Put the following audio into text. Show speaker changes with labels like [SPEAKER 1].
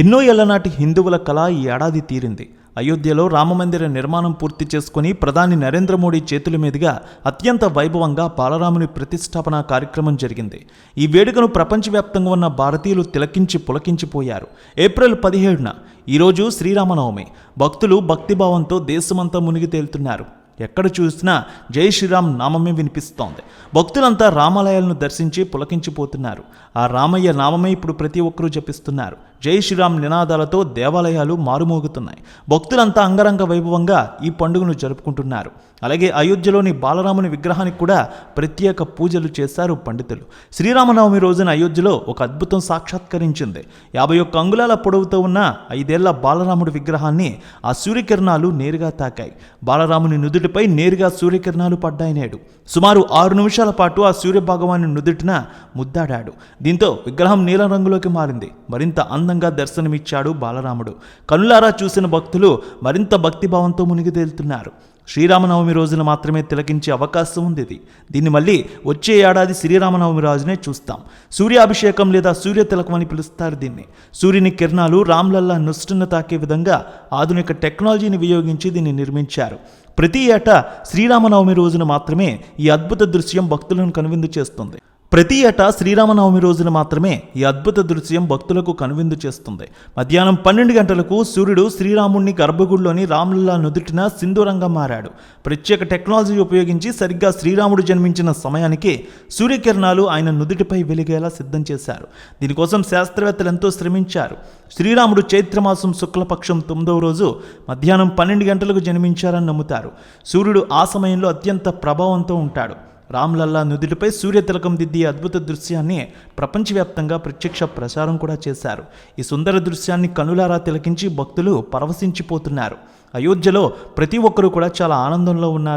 [SPEAKER 1] ఎన్నో ఏళ్ళనాటి హిందువుల కళ ఈ ఏడాది తీరింది. అయోధ్యలో రామమందిర నిర్మాణం పూర్తి చేసుకుని ప్రధాని నరేంద్ర మోడీ చేతుల మీదుగా అత్యంత వైభవంగా బాలరాముని ప్రతిష్టాపన కార్యక్రమం జరిగింది. ఈ వేడుకను ప్రపంచవ్యాప్తంగా ఉన్న భారతీయులు తిలకించి పులకించిపోయారు. ఏప్రిల్ పదిహేడున ఈరోజు శ్రీరామనవమి. భక్తులు భక్తిభావంతో దేశమంతా మునిగి తేలుతున్నారు. ఎక్కడ చూసినా జై శ్రీరామ్ నామమే వినిపిస్తోంది. భక్తులంతా రామాలయాలను దర్శించి పులకించిపోతున్నారు. ఆ రామయ్య నామమే ఇప్పుడు ప్రతి ఒక్కరూ జపిస్తున్నారు. జై శ్రీరామ్ నినాదాలతో దేవాలయాలు మారుమోగుతున్నాయి. భక్తులంతా అంగరంగ వైభవంగా ఈ పండుగను జరుపుకుంటున్నారు. అలాగే అయోధ్యలోని బాలరాముని విగ్రహానికి కూడా ప్రత్యేక పూజలు చేశారు పండితులు. శ్రీరామనవమి రోజున అయోధ్యలో ఒక అద్భుతం సాక్షాత్కరించింది. యాభై ఒక్క అంగుళాల పొడవుతో ఉన్న ఐదేళ్ళ బాలరాముడి విగ్రహాన్ని ఆ సూర్యకిరణాలు నేరుగా తాకాయి. బాలరాముని నుదుటిపై నేరుగా సూర్యకిరణాలు పడ్డాయినాడు. సుమారు ఆరు నిమిషాల పాటు ఆ సూర్య భగవాని నుదుటిన ముద్దాడాడు. దీంతో విగ్రహం నీలం రంగులోకి మారింది. మరింత అందంగా దర్శనమిచ్చాడు బాలరాముడు. కనులారా చూసిన భక్తులు మరింత భక్తిభావంతో మునిగి తేలుతున్నారు శ్రీరామనవమి రోజున మాత్రమే తిలకించే అవకాశం ఉంది ఇది దీన్ని మళ్ళీ వచ్చే ఏడాది శ్రీరామనవమి రోజునే చూస్తాం. సూర్యాభిషేకం లేదా సూర్య తిలకం అని పిలుస్తారు దీన్ని. సూర్యుని కిరణాలు రామ్లల్లా నుష్టును తాకే విధంగా ఆధునిక టెక్నాలజీని వినియోగించి దీన్ని నిర్మించారు. ప్రతి ఏటా శ్రీరామనవమి రోజున మాత్రమే ఈ అద్భుత దృశ్యం భక్తులను కనువిందు చేస్తుంది. ప్రతి ఏటా శ్రీరామనవమి రోజున మాత్రమే ఈ అద్భుత దృశ్యం భక్తులకు కనువిందు చేస్తుంది. మధ్యాహ్నం పన్నెండు గంటలకు సూర్యుడు శ్రీరాముణ్ణి గర్భగుడిలోని రాములలా నుదుటిన సింధూరంగా మారాడు. ప్రత్యేక టెక్నాలజీ ఉపయోగించి సరిగ్గా శ్రీరాముడు జన్మించిన సమయానికి సూర్యకిరణాలు ఆయన నుదుటిపై వెలిగేలా సిద్ధం చేశారు. దీనికోసం శాస్త్రవేత్తలు ఎంతో శ్రమించారు. శ్రీరాముడు చైత్రమాసం శుక్లపక్షం తొమ్మిదవ రోజు మధ్యాహ్నం పన్నెండు గంటలకు జన్మించారని నమ్ముతారు. సూర్యుడు ఆ సమయంలో అత్యంత ప్రభావంతో ఉంటాడు. రామ్లల్లా నుదుటిపై సూర్యతిలకం దిద్ది అద్భుత దృశ్యాన్ని ప్రపంచవ్యాప్తంగా ప్రత్యక్ష ప్రచారం కూడా చేశారు. ఈ సుందర దృశ్యాన్ని కనులారా తిలకించి భక్తులు పరవశించిపోతున్నారు. అయోధ్యలో ప్రతి ఒక్కరూ కూడా చాలా ఆనందంలో ఉన్నారు.